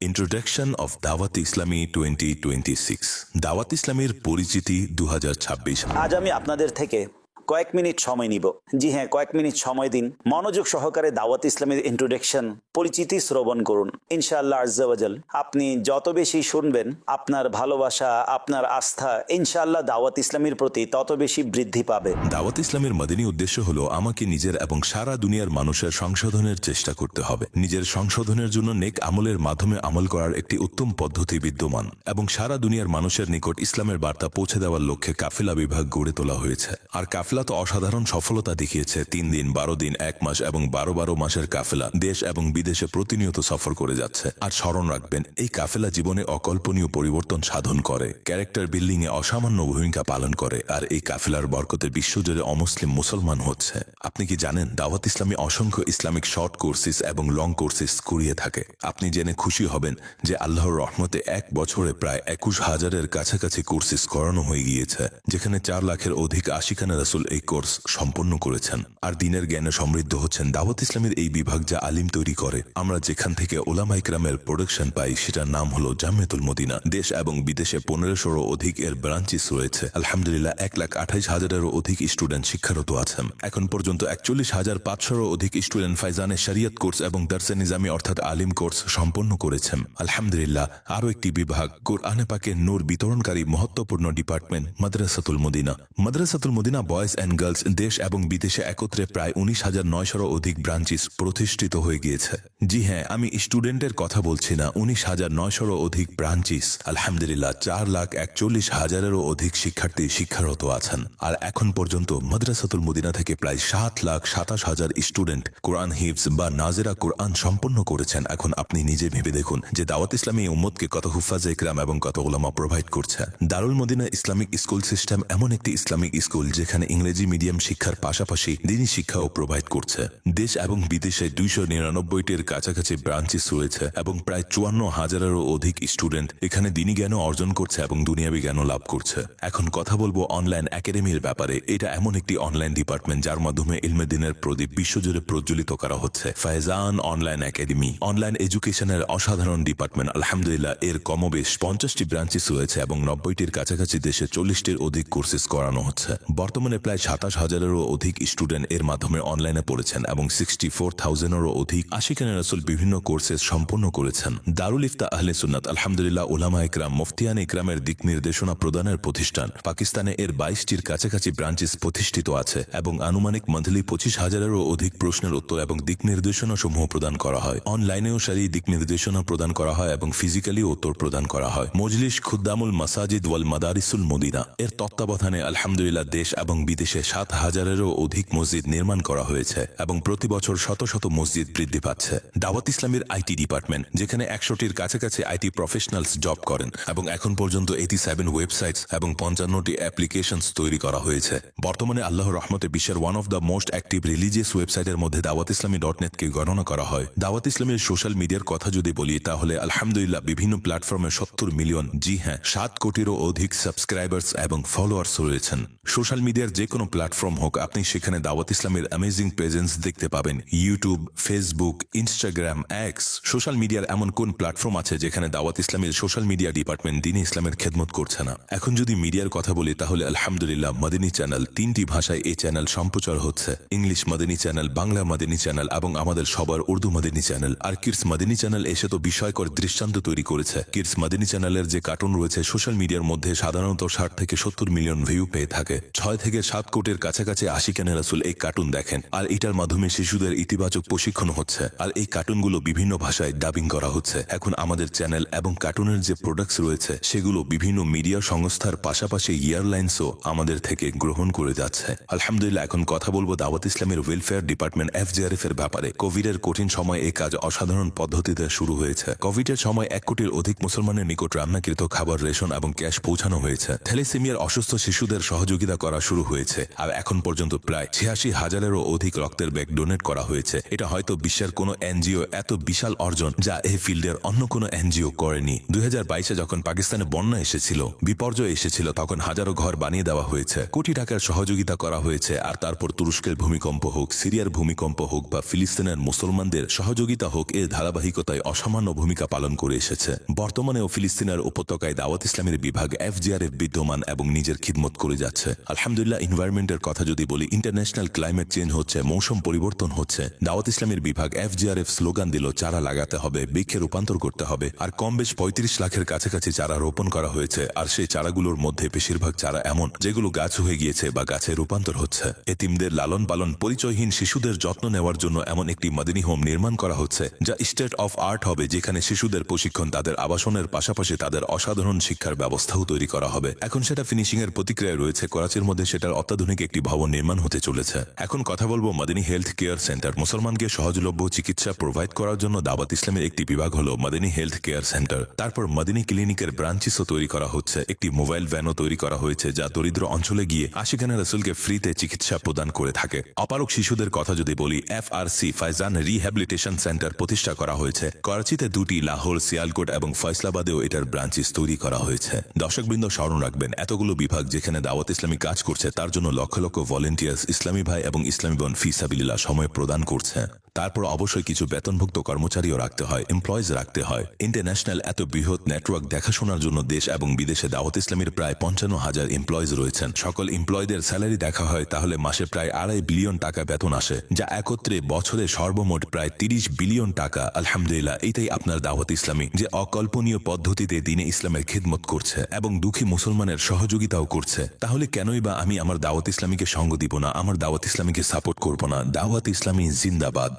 Introduction of দাওয়াত ইসলামী twenty twenty six দাওয়াত ইসলামের পরিচিতি দু হাজার ছাব্বিশ আজ আমি আপনাদের থেকে কয়েক মিনিট সময় নিব। জি হ্যাঁ কয়েক মিনিট সময় দিন। মনোযোগ সহকারে দাওয়াত ইসলামের ইন্ট্রোডাকশন পরিচিতি শ্রবণ করুন। ইনশাআল্লাহ আজ্জাওয়াজাল আপনি যত বেশি শুনবেন, আপনার ভালোবাসা, আপনার আস্থা, ইনশাআল্লাহ দাওয়াত ইসলামের প্রতি তত বেশি বৃদ্ধি পাবে। দাওয়াত ইসলামের মদিনী উদ্দেশ্য হলো আমাকে নিজের এবং সারা দুনিয়ার মানুষের সংশোধনের চেষ্টা করতে হবে। নিজের সংশোধনের জন্য নেক আমলের মাধ্যমে আমল করার একটি উত্তম পদ্ধতি বিদ্যমান এবং সারা দুনিয়ার মানুষের নিকট ইসলামের বার্তা পৌঁছে দেওয়ার লক্ষ্যে কাফিলা বিভাগ গড়ে তোলা হয়েছে। আর কাফিলা তো অসাধারণ সফলতা দেখিয়েছে। তিন দিন, বারো দিন, এক মাস এবং বারো বারো মাসের কাফেলা দেশ এবং বিদেশে প্রতিনিয়ত সফর করে যাচ্ছে। আর স্মরণ রাখবেন, এই কাফেলা জীবনে অকল্পনীয় পরিবর্তন সাধন করে। ক্যারেক্টার বিল্ডিং এ অসামান্য ভূমিকা পালন করে আর এই কাফেলার বরকতে বিশ্বজুড়ে অমুসলিম মুসলমান হচ্ছে। আপনি কি জানেন, দাওয়াত ইসলামী অসংখ্য ইসলামিক শর্ট কোর্সেস এবং লং কোর্সেস করিয়ে থাকে। আপনি জেনে খুশি হবেন যে আল্লাহর রহমতে এক বছরে প্রায় একুশ হাজারের কাছাকাছি কোর্সেস করানো হয়ে গিয়েছে, যেখানে চার লাখের অধিক আশিকানা রাসুল এই কোর্স সম্পন্ন করেছেন। আর দিনের জ্ঞানে সমৃদ্ধ হচ্ছেন দাওয়াত ইসলামের এই বিভাগ যা আলিম তৈরি করে। আমরা যেখান থেকে ওলামা ইকরামের প্রোডাকশন পাই, সেটার নাম হলো জামেতুল মদিনা। দেশ এবং বিদেশে পনেরোশোরও অধিক এর ব্রাঞ্চিস রয়েছে। আলহামদুলিল্লাহ, এক লাখ আঠাইশ হাজারেরও অধিক স্টুডেন্ট শিক্ষারত আছেন। এখন পর্যন্ত একচল্লিশ হাজার পাঁচশোরও অধিক স্টুডেন্ট ফাইজানে শরিয়ত কোর্স এবং দার্সে নিজামি অর্থাৎ আলিম কোর্স সম্পন্ন করেছেন। আলহামদুলিল্লাহ, আরও একটি বিভাগ, কোরআনে পাকের নূর বিতরণকারী মহত্বপূর্ণ department, Madrasatul Madina. Madrasatul Madina boys and girls দেশ এবং বিদেশে একত্রে প্রায় উনিশ হাজার নয়শোরও অধিক ব্রাঞ্চিস প্রতিষ্ঠিত হয়ে গিয়েছে। জি হ্যাঁ আমি স্টুডেন্টের কথা বলছি না, উনিশ হাজার নয়শোরও অধিক ব্রাঞ্চিস আলহামদুলিল্লাহ, চার লাখ একচল্লিশ হাজারেরও অধিক শিক্ষার্থী শিক্ষারত আছেন। আর এখন পর্যন্ত মাদ্রাসাতুল মদিনা থেকে প্রায় সাত লাখ সাতাশ হাজার স্টুডেন্ট কোরআন হিফস বা নাজেরা কোরআন সম্পন্ন করেছেন। এখন আপনি নিজে ভেবে দেখুন যে দাওয়াত ইসলামী উম্মদকে কত হুফাজে ইকরাম এবং কত ওলামা প্রোভাইড করছে। Darul Madina Islamic school system এমন একটি ইসলামিক স্কুল যেখানে ইংরেজি মিডিয়াম শিক্ষার পাশাপাশি দিনী শিক্ষাও প্রোভাইড করছে। দেশ এবং বিদেশে দুইশো নিরানব্বইটির কাছাকাছি ব্রাঞ্চেস রয়েছে এবং প্রায় চুয়ান্ন হাজারেরও অধিক স্টুডেন্ট এখানে দিনী জ্ঞানও অর্জন করছে এবং দুনিয়াবি জ্ঞানও লাভ করছে। এখন কথা বলব অনলাইন একাডেমির ব্যাপারে। এটা এমন একটি অনলাইন ডিপার্টমেন্ট যার মাধ্যমে ইলমে দিনের প্রদীপ বিশ্বজুড়ে প্রজ্বলিত করা হচ্ছে। ফায়জান অনলাইন একাডেমি অনলাইন এডুকেশনের অসাধারণ ডিপার্টমেন্ট আলহামদুলিল্লাহ, এর কমবেশ পঞ্চাশটি ব্রাঞ্চেস রয়েছে এবং নব্বইটির কাছাকাছি দেশে চল্লিশটির অধিক কোর্সেস করানো হচ্ছে। বর্তমানে প্রায় সাতাশ হাজারেরও অধিক স্টুডেন্ট এর মাধ্যমে অনলাইনে পড়েছেন এবং সিক্সটি ফোর থাউজেন্ডেরও অধিক আশিকান রাসুল বিভিন্ন কোর্সেস সম্পন্ন করেছেন। দারুল ইফতা আহলে সুন্নাত, আলহামদুলিল্লাহ ওলামা ইকরাম মুফতিয়ান ইকরামের দিক নির্দেশনা প্রদানের প্রতিষ্ঠান, পাকিস্তানে এর বাইশটির কাছাকাছি ব্রাঞ্চেস প্রতিষ্ঠিত আছে এবং আনুমানিক মান্থলি পঁচিশ হাজারেরও অধিক প্রশ্নের উত্তর এবং দিক নির্দেশনা সমূহ প্রদান করা হয়। অনলাইনেও সারি দিক নির্দেশনা প্রদান করা হয় এবং ফিজিক্যালি উত্তর প্রদান করা হয়। মজলিস খুদ্দামুল মাসাজিদ ওয়াল মাদারিসুল মদিনা। এর তত্ত্বাবধানে আলহামদুলিল্লাহ দেশ এবং বিদেশে সাত হাজারেরও অধিক মসজিদ নির্মাণ করা হয়েছে এবং প্রতি বছর শত শত মসজিদ বৃদ্ধি পাচ্ছে। দাওয়াত ইসলামের আইটি ডিপার্টমেন্ট, যেখানে একশোটির কাছাকাছি আইটি প্রফেশনালস জব করেন এবং এখন পর্যন্ত এইটি সেভেন ওয়েবসাইটস এবং পঞ্চান্নটি অ্যাপ্লিকেশনস তৈরি করা হয়েছে। বর্তমানে আল্লাহ রহমতে বিশ্বের one of the most active religious ওয়েবসাইটের মধ্যে দাওয়াত ইসলামী ডট নেটকে গণনা করা হয়। দাওয়াত ইসলামের সোশ্যাল মিডিয়ার কথা যদি বলি, তাহলে আলহামদুলিল্লাহ বিভিন্ন প্ল্যাটফর্মে সত্তর মিলিয়ন জি হ্যাঁ সাত কোটিরও অধিক সাবস্ক্রাইবার্স এবং ফলোয়ার্স রয়েছেন। সোশ্যাল মিডিয়ার যে কোনো প্ল্যাটফর্ম হোক, আপনি সেখানে দাওয়াত ইসলামের অ্যামেজিং প্রেজেন্স দেখতে পাবেন। YouTube Facebook Instagram X social মিডিয়ার এমন কোন প্ল্যাটফর্ম আছে যেখানে দাওয়াত ইসলামের সোশ্যাল মিডিয়া ডিপার্টমেন্ট দিন ইসলামের খেদমত করছে না? এখন যদি মিডিয়ার কথা বলি, তাহলে আলহামদুলিল্লাহ মাদিনী চ্যানেল তিনটি ভাষায় এই চ্যানেল সম্প্রচার হচ্ছে। English Madani channel Bangla Madani channel এবং আমাদের সবার উর্দু মাদিনী চ্যানেল আর কিডস মাদিনী চ্যানেল এসে তো বিষয়কর দৃষ্টান্ত তৈরি করেছে। কিডস মাদিনী চ্যানেলের যে কার্টুন রয়েছে সোশ্যাল মিডিয়ার মধ্যে সাধারণত ষাট থেকে সত্তর মিলিয়ন ভিউ পেয়ে থাকে। ছয় থেকে সাত কোটির কাছাকাছি আশি কেন রাসুল এই কার্টুন দেখেন? আর এটার মাধ্যমে শিশুদের ইতিবাচক প্রশিক্ষণ হচ্ছে। আর এই কার্টুনগুলো বিভিন্ন ভাষায় ডাবিং করা হচ্ছে। এখন আমাদের চ্যানেল এবং কার্টুনের যে প্রোডাক্টস রয়েছে, সেগুলো বিভিন্ন মিডিয়া সংস্থার পাশাপাশি এয়ারলাইন্সও আমাদের থেকে গ্রহণ করে যাচ্ছে। আলহামদুলিল্লাহ, এখন কথা বলব দাওয়াত ইসলামের ওয়েলফেয়ার ডিপার্টমেন্ট এফজিআরএফ এর ব্যাপারে। কোভিড এর কঠিন সময় এই কাজ অসাধারণ পদ্ধতিতে শুরু হয়েছে। কোভিড এর সময় এক কোটির অধিক মুসলমানের নিকট রান্নাকৃত খাবার রেশন এবং ক্যাশ পৌঁছানো হয়েছে। থ্যালিসেমিয়ার অসুস্থ শিশুদের সহযোগিতা করা শুরু হয়েছে। হয়েছে। আর এখন পর্যন্ত প্রায় ছিয়াশি হাজারেরও অধিক রক্তের ব্যাগ ডোনেট করা হয়েছে। এটা হয়তো বিশ্বের কোনো এনজিও এত বিশাল অর্জন যা এই ফিল্ডের অন্য কোনো এনজিও করেনি। দুই যখন পাকিস্তানে বন্যা এসেছিল, বিপর্যয় এসেছিল, তখন হাজারো ঘর বানিয়ে দেওয়া হয়েছে। কোটি টাকার সহযোগিতা করা হয়েছে, আর তারপর তুরস্কের ভূমিকম্প হোক, সিরিয়ার ভূমিকম্প হোক বা ফিলিস্তিনের মুসলমানদের সহযোগিতা হোক, এর ধারাবাহিকতায় অসামান্য ভূমিকা পালন করে এসেছে। বর্তমানেও ফিলিস্তিনের উপত্যকায় দাওয়াত ইসলামের বিভাগ এফজিআরএফ বিদ্যমান এবং নিজের খিদমত করে যাচ্ছে। আলহামদুলিল্লাহ ইনভায়রনমেন্টের কথা যদি বলি ইন্টারন্যাশনাল ক্লাইমেট চেঞ্জ হচ্ছে, মৌসুম পরিবর্তন হচ্ছে। দাওয়াত ইসলামের বিভাগ এফজিআরএফ স্লোগান দিল, চারা লাগাতে হবে, বৃক্ষে রূপান্তর করতে হবে। আর কম বেশ পঁয়ত্রিশ লাখের কাছাকাছি চারা রোপণ করা হয়েছে, আর সেই চারাগুলোর মধ্যে বেশিরভাগ চারা এমন, যেগুলো গাছ হয়ে গিয়েছে বা গাছে রূপান্তর হচ্ছে। এতিমদের লালন পালন, পরিচয়হীন শিশুদের যত্ন নেওয়ার জন্য এমন একটি মাদিনী হোম নির্মাণ করা হচ্ছে, যা স্টেট অফ আর্ট হবে, যেখানে শিশুদের প্রশিক্ষণ, তাদের আবাসনের পাশাপাশি তাদের অসাধারণ শিক্ষার ব্যবস্থাও তৈরি করা হবে। এখন সেটা ফিনিশিং এর প্রতিক্রিয়ায় রয়েছে, করাচির মধ্যে সেটার অত্যাধুনিক একটি ভবন নির্মাণ হতে চলেছে। এখন কথা বলব মাদিনী হেলথ কেয়ার সেন্টার। মুসলমানকে সহজলভ্য চিকিৎসা প্রোভাইড করার জন্য দাওয়াত ইসলামের একটি বিভাগ হলো মাদিনী হেলথ কেয়ার সেন্টার। তারপর মাদিনী ক্লিনিকের ব্রাঞ্চিসও তৈরি করা হচ্ছে। একটি মোবাইল ভ্যানও তৈরি করা হয়েছে যা দরিদ্র অঞ্চলে গিয়ে আশিখানা রসুলকে ফ্রিতে চিকিৎসা প্রদান করে থাকে। অপারক শিশুদের কথা যদি বলি F R C Faizan rehabilitation centre প্রতিষ্ঠা করা হয়েছে। করাচিতে দুটি, লাহোর সিয়ালকোট এবং ফয়সলাবাদেও এটার ব্রাঞ্চিস তৈরি করা হয়েছে। দর্শকবৃন্দ স্মরণ রাখবেন, এতগুলো বিভাগ যেখানে দাওয়াত ইসলামী কাজ করছে, তার জন্য লক্ষ লক্ষ ভলেন্টিয়ার্স ইসলামী ভাই এবং ইসলামী বোন ফিসাবিল্লাহ সময় প্রদান করছে। তারপর অবশ্যই কিছু বেতনভুক্ত কর্মচারীও রাখতে হয় এমপ্লয়িজ রাখতে হয়। ইন্টারন্যাশনাল এত বৃহৎ নেটওয়ার্ক দেখাশোনার জন্য দেশ এবং বিদেশে দাওয়াত ইসলামীর প্রায় পঞ্চান্ন হাজার এমপ্লয়িজ রয়েছেন। সকল এমপ্লয়ীদের স্যালারি দেখা হয়, তাহলে মাসে প্রায় আড়াই বিলিয়ন টাকা বেতন আসে, যা একত্রে বছরে সর্বমোট প্রায় তিরিশ বিলিয়ন টাকা। আলহামদুলিল্লাহ এটাই আপনার দাওয়াত ইসলামী, যে অকল্পনীয় পদ্ধতিতে দিনে ইসলামের খিদমত করছে এবং দুঃখী মুসলমানের সহযোগিতাও করছে। তাহলে কেনই বা আমি আমার দাওয়াত ইসলামীকে সঙ্গ দিব না আমার দাওয়াত ইসলামীকে সাপোর্ট করব না। দাওয়াত ইসলামী জিন্দাবাদ।